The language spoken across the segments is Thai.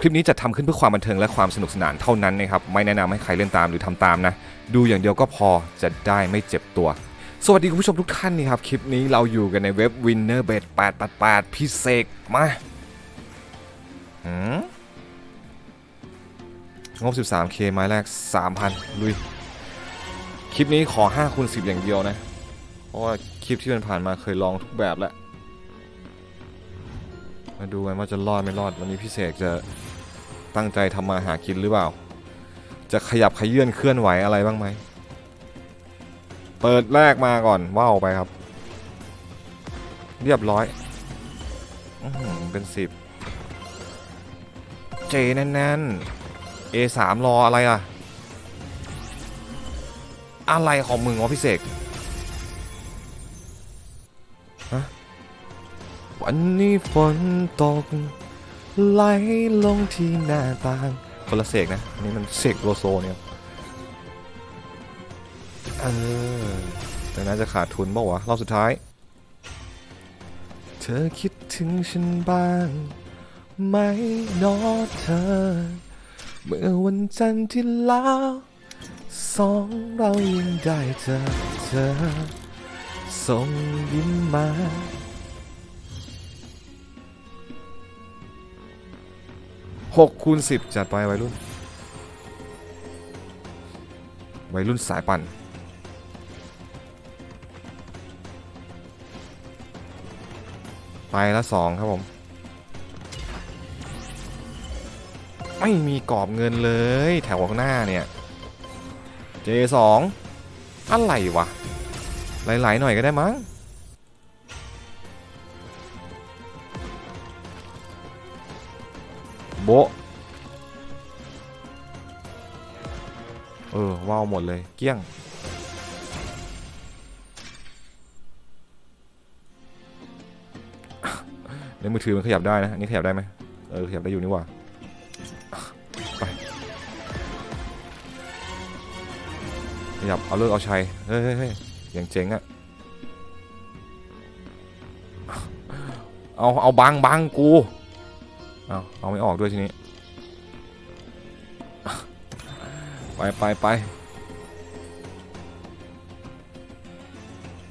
คลิปนี้จะทำขึ้นเพื่อความบันเทิงและความสนุกสนานเท่านั้นนะครับ ไม่แนะนำให้ใครเล่นตามหรือทำตามนะ ดูอย่างเดียวก็พอจะได้ไม่เจ็บตัว สวัสดีคุณผู้ชมทุกท่านนี่ครับ คลิปนี้เราอยู่กันในเว็บ Winnerbet 888พิเศษมาหืมงบ 13k ไม้แรก 3,000 ลุย คลิปนี้ขอ 5คูณ10 อย่างเดียวนะ เพราะว่าคลิปที่มันผ่านมาเคยลองทุกแบบแล้ว มาดูกันว่าจะรอดไม่รอดวันนี้พี่เสกจะตั้งใจทำมาหากินหรือเปล่า จะขยับขยื่นเคลื่อนไหวอะไรบ้างไหม เปิดแรกมาก่อนว้าวไปครับ เรียบร้อยอเป็นสิบเจแน่นๆ A3 รออะไรอะ อะไรของมึงวะพี่เสก วันนี้ฝนตกไหลลงที่หน้าต่างคนละเสกนะอันนี้มันเสกโลโซเนี่ยเออแต่น่าจะขาดทุนเปล่าวะรอบสุดท้าย เธอคิดถึงฉันบ้างไหมนอเธอ เมื่อวันจันทร์ที่แล้วสองเรายังได้เจอเธอส่งยิ้มมา หกคูณสิบจัดไปวัยรุ่น วัยรุ่นสายปั่น ไปละสองครับผม ไม่มีกรอบเงินเลยแถวข้างหน้าเนี่ย J2 อะไรวะ หลาย ๆ หน่อยก็ได้มั้ง โบเออว้าวหมดเลย เกลี้ยง ในมือถือมันขยับได้นะ อันนี้ขยับได้ไหมเออ ขยับได้อยู่นี่ว่าไป ขยับ เอาเลิกเอาชัย เฮ้ยเฮ้ยเฮ้ยอย่างเจ๋งอะเอา เอาบังบังกู เอาเอาไม่ออกด้วยทีนี้ ไปไปไป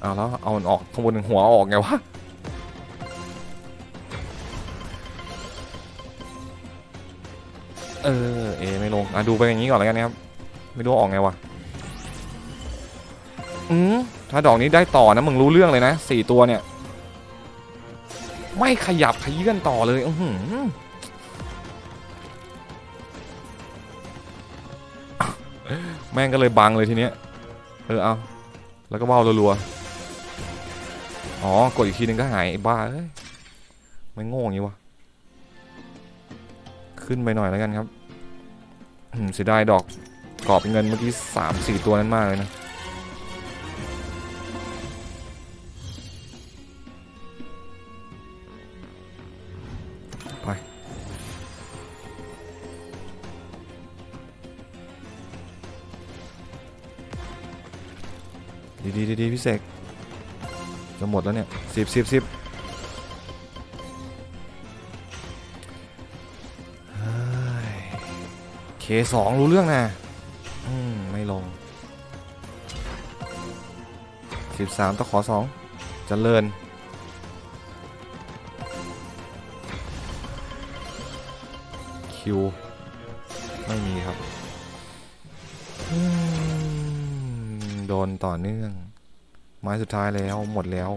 เอาแล้วเอามันออกข้างบนหัวอออกไงวะเออเอไม่ลงอะดูไปอย่างนี้ก่อนแล้วกันนะครับไม่รู้ออกไงวะอืมถ้าดอกนี้ได้ต่อนะมึงรู้เรื่องเลยนะสี่ตัวเนี่ย ไม่ขยับขยื่นต่อเลยอือหือ แม่งก็เลยบังเลยทีเนี้ย เออเอา แล้วก็ว่าวรัวๆ อ๋อกดอีกทีนึงก็หายไอ้บ้าเอ้ยไม่โง่อย่างงี้วะ ขึ้นไปหน่อยแล้วกันครับอืมเสียดายดอกกรอบเงินเมื่อกี้สามสี่ตัวนั้นมากเลยนะ ดีดีดีดีพี่เสกจะหมดแล้วเนี่ยสิบสิบสิบเคสองรู้เรื่องนะอืม ไม่ลงสิบสามตะขอสองจเจริญคิว ไม่มีครับอืม โดนต่อเนื่อง ไม้สุดท้ายแล้วหมดแล้ว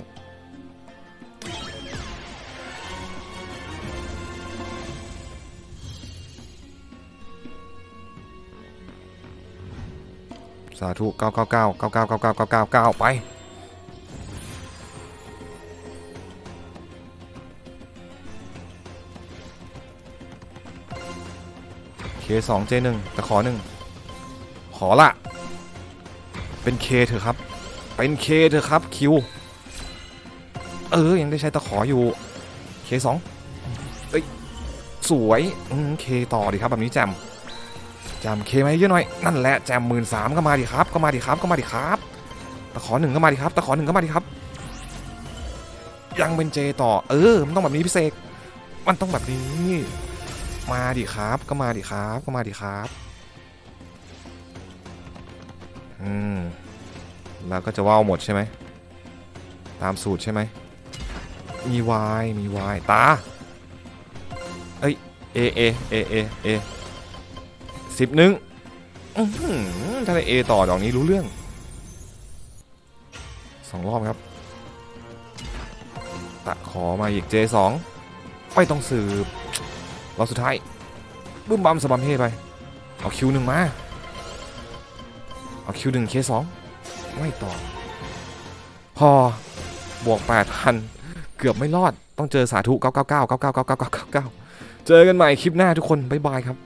สาธุ 999 99 99 99ไป เคสองเจหนึ่งแต่ขอหนึ่ง ขอละ เป็นเคเถอะครับ เป็นเคเถอะครับคิว เออ ยังได้ใช้ตะขออยู่ เคสองเอ้ย สวยอืมเคต่อดีครับแบบนี้แจมแจมเคไหมเยอะหน่อย นั่นแหละแจมหมื่นสามก็มาดิครับ ก็มาดิครับ ก็มาดิครับ ตะขอหนึ่งก็มาดิครับ ตะขอหนึ่งก็มาดิครับ ยังเป็นเจต่อ เออ มันต้องแบบนี้พี่เสกมันต้องแบบนี้ มาดิครับ ก็มาดิครับ ก็มาดิครับ อืมแล้วก็จะว่าวหมดใช่ไหม ตามสูตรใช่ไหม มีวายมีวายตา เอ้ย เอ เอ เอ เอ เอสิบหนึ่งถ้าได้เอต่อดอกนี้รู้เรื่องสองรอบครับ ตะขอมาอีก J2 ไม่ต้องสืบรอบสุดท้ายบึ้มบัมสะบัมเฮไป เอาคิวหนึ่งมา เอาคิวหนึ่งเคสองไม่ต่อ พอบวกแปดพันเกือบไม่รอดต้องเจอสาธุ 999 999 999 เจอกันใหม่คลิปหน้าทุกคน บ๊ายบายครับ